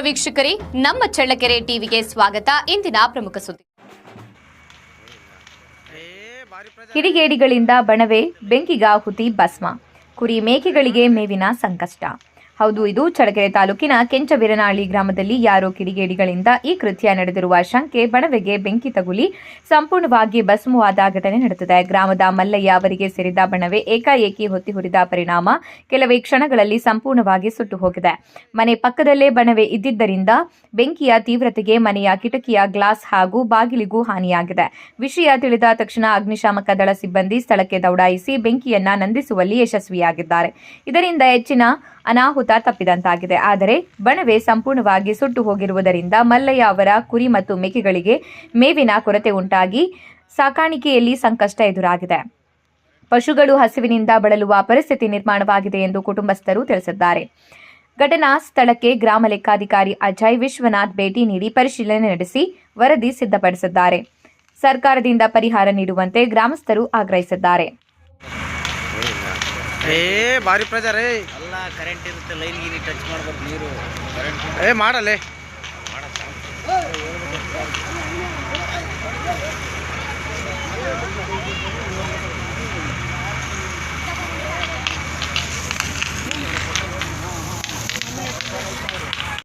ವೀಕ್ಷಕರೇ, ನಮ್ಮ ಚಳ್ಳಕೆರೆ ಟಿವಿಗೆ ಸ್ವಾಗತ. ಇಂದಿನ ಪ್ರಮುಖ ಸುದ್ದಿ. ಕಿಡಿಗೇಡಿಗಳಿಂದ ಬಣವೆ, ಬೆಂಕಿಗಾಹುತಿ, ಭಸ್ಮ. ಕುರಿ ಮೇಕೆಗಳಿಗೆ ಮೇವಿನ ಸಂಕಷ್ಟ. ಹೌದು, ಇದು ಚಳ್ಳಕೆರೆ ತಾಲೂಕಿನ ಕೆಂಚವಿರನಾಳಿ ಗ್ರಾಮದಲ್ಲಿ ಯಾರೋ ಕಿಡಿಗೇಡಿಗಳಿಂದ ಈ ಕೃತ್ಯ ನಡೆದಿರುವ ಶಂಕೆ ಬಣವೆಗೆ ಬೆಂಕಿ ತಗುಲಿ, ಸಂಪೂರ್ಣವಾಗಿ ಭಸ್ಮವಾದ ಘಟನೆ ನಡೆದಿದೆ. ಗ್ರಾಮದ ಮಲ್ಲಯ್ಯ ಅವರಿಗೆ ಸೇರಿದ ಬಣವೆ ಏಕಾಏಕಿ ಹೊತ್ತಿ ಹುರಿದ ಪರಿಣಾಮ ಕೆಲವೇ ಕ್ಷಣಗಳಲ್ಲಿ ಸಂಪೂರ್ಣವಾಗಿ ಸುಟ್ಟು ಹೋಗಿದೆ. ಮನೆ ಪಕ್ಕದಲ್ಲೇ ಬಣವೆ ಇದ್ದಿದ್ದರಿಂದ ಬೆಂಕಿಯ ತೀವ್ರತೆಗೆ ಮನೆಯ ಕಿಟಕಿಯ ಗ್ಲಾಸ್ ಹಾಗೂ ಬಾಗಿಲಿಗೂ ಹಾನಿಯಾಗಿದೆ. ವಿಷಯ ತಿಳಿದ ತಕ್ಷಣ ಅಗ್ನಿಶಾಮಕ ದಳ ಸಿಬ್ಬಂದಿ ಸ್ಥಳಕ್ಕೆ ದೌಡಾಯಿಸಿ ಬೆಂಕಿಯನ್ನ ನಂದಿಸುವಲ್ಲಿ ಯಶಸ್ವಿಯಾಗಿದ್ದಾರೆ. ಇದರಿಂದ ಹೆಚ್ಚಿನ ಅನಾಹುತ ತಪ್ಪಿದಂತಾಗಿದೆ. ಆದರೆ ಬಣವೆ ಸಂಪೂರ್ಣವಾಗಿ ಸುಟ್ಟು ಹೋಗಿರುವುದರಿಂದ ಮಲ್ಲಯ್ಯ ಅವರ ಕುರಿ ಮತ್ತು ಮೇಕೆಗಳಿಗೆ ಮೇವಿನ ಕೊರತೆ ಉಂಟಾಗಿ ಸಾಕಾಣಿಕೆಯಲ್ಲಿ ಸಂಕಷ್ಟ ಎದುರಾಗಿದೆ. ಪಶುಗಳು ಹಸಿವಿನಿಂದ ಬಳಲುವ ಪರಿಸ್ಥಿತಿ ನಿರ್ಮಾಣವಾಗಿದೆ ಎಂದು ಕುಟುಂಬಸ್ಥರು ತಿಳಿಸಿದ್ದಾರೆ. ಘಟನಾ ಸ್ಥಳಕ್ಕೆ ಗ್ರಾಮ ಲೆಕ್ಕಾಧಿಕಾರಿ ಅಜಯ್ ವಿಶ್ವನಾಥ್ ಭೇಟಿ ನೀಡಿ ಪರಿಶೀಲನೆ ನಡೆಸಿ ವರದಿ ಸಿದ್ಧಪಡಿಸಿದ್ದಾರೆ. ಸರ್ಕಾರದಿಂದ ಪರಿಹಾರ ನೀಡುವಂತೆ ಗ್ರಾಮಸ್ಥರು ಆಗ್ರಹಿಸಿದ್ದಾರೆ. ಏ ಭಾರಿ ಪ್ರಜಾರೇ ಏ ಅಲ್ಲ ಕರೆಂಟ್ ಇರುತ್ತೆ ಲೈನ್ ಗೀನಿ ಟಚ್ ಮಾಡ್ಬೇಕು ನೀರು. ಕರೆಂಟ್ ಏ ಮಾಡಲ್ಲೇ.